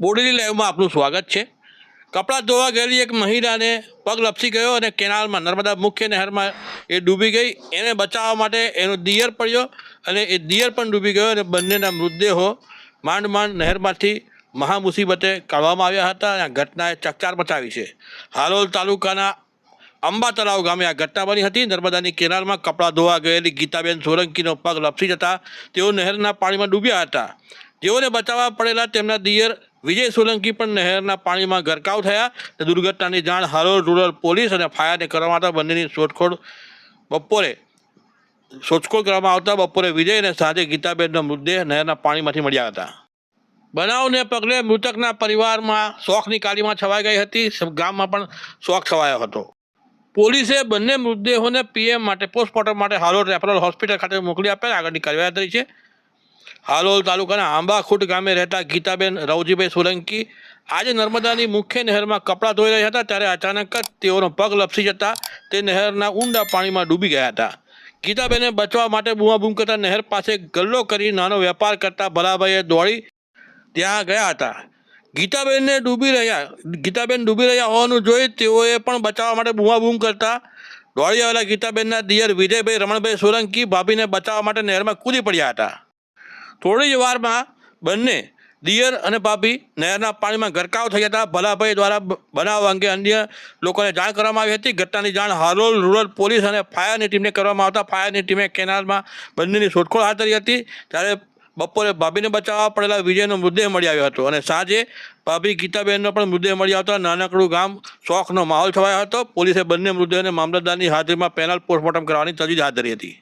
બોડેલી લાઈવમાં આપનું સ્વાગત છે. કપડાં ધોવા ગયેલી એક મહિલાને પગ લપસી ગયો અને કેનાલમાં નર્મદા મુખ્ય નહેરમાં એ ડૂબી ગઈ. એને બચાવવા માટે એનો દિયર પડ્યો અને એ દિયર પણ ડૂબી ગયો અને બંનેના મૃતદેહો માંડ માંડ નહેરમાંથી મહામુસીબતે કાઢવામાં આવ્યા હતા અને આ ઘટનાએ ચકચાર મચાવી છે. હાલોલ તાલુકાના અંબા તળાવ ગામે આ ઘટના બની હતી. નર્મદાની કેનાલમાં કપડાં ધોવા ગયેલી ગીતાબેન સોલંકીનો પગ લપસી જતા તેઓ નહેરના પાણીમાં ડૂબ્યા હતા. જેઓને બચાવવા પડેલા તેમના દિયર વિજય સોલંકી પણ નહેરના પાણીમાં ગરકાવ થયા. દુર્ઘટનાની જાણ હાલોલ રૂરલ પોલીસ અને ફાયરને કરવામાં આવતા બંનેની શોધખોળ બપોરે શોધખોળ કરવામાં આવતા બપોરે વિજય અને સાંજે ગીતાબેનનો મૃતદેહ નહેરના પાણીમાંથી મળ્યા હતા. બનાવને પગલે મૃતકના પરિવારમાં શોખની કાળીમાં છવાઈ ગઈ હતી. ગામમાં પણ શોખ છવાયો હતો. પોલીસે બંને મૃતદેહોને પીએમ માટે પોસ્ટમોર્ટમ માટે હાલોલ રેફરલ હોસ્પિટલ ખાતે મોકલી આપ્યા આગળની કાર્યવાહી કરી છે. હાલોલ તાલુકાના આંબાખૂટ ગામે રહેતા ગીતાબેન રવજીભાઈ સોલંકી આજે નર્મદાની મુખ્ય નહેરમાં કપડાં ધોઈ રહ્યા હતા, ત્યારે અચાનક જ તેઓનો પગ લપસી જતા તે નહેરના ઊંડા પાણીમાં ડૂબી ગયા હતા. ગીતાબેને બચવા માટે બૂમાબૂમ કરતા નહેર પાસે ગલ્લો કરી નાનો વેપાર કરતા ભલાભાઈએ દોડી ત્યાં ગયા હતા. ગીતાબેનને ડૂબી રહ્યા, ગીતાબેન ડૂબી રહ્યા હોવાનું જોઈ તેઓએ પણ બચાવવા માટે બૂમાબૂમ કરતા દોડી આવેલા ગીતાબેનના દિયર વિજયભાઈ રમણભાઈ સોલંકી ભાભીને બચાવવા માટે નહેરમાં કૂદી પડ્યા હતા. થોડી જ વારમાં બંને દિયર અને ભાભી નહેરના પાણીમાં ગરકાવ થઈ હતા ભલાભાઈ દ્વારા બનાવ અંગે અન્ય લોકોને જાણ કરવામાં આવી હતી. ઘટનાની જાણ હારોલ રૂરલ પોલીસ અને ફાયરની ટીમને કરવામાં આવતા. ફાયરની ટીમે કેનાલમાં બંનેની શોધખોળ હાથ ધરી હતી. ત્યારે બપોરે ભાભીને બચાવવા પડેલા વિજયનો મૃતદેહ મળી આવ્યો હતો અને સાંજે ભાભી ગીતાબેનનો પણ મૃતદેહ મળી આવતા. નાનકડું ગામ શોખનો માહોલ છવાયો હતો. પોલીસે બંને મૃતદેહોને મામલતદારની હાજરીમાં પેનલ પોસ્ટમોર્ટમ કરવાની તજવીજ હાથ ધરી હતી.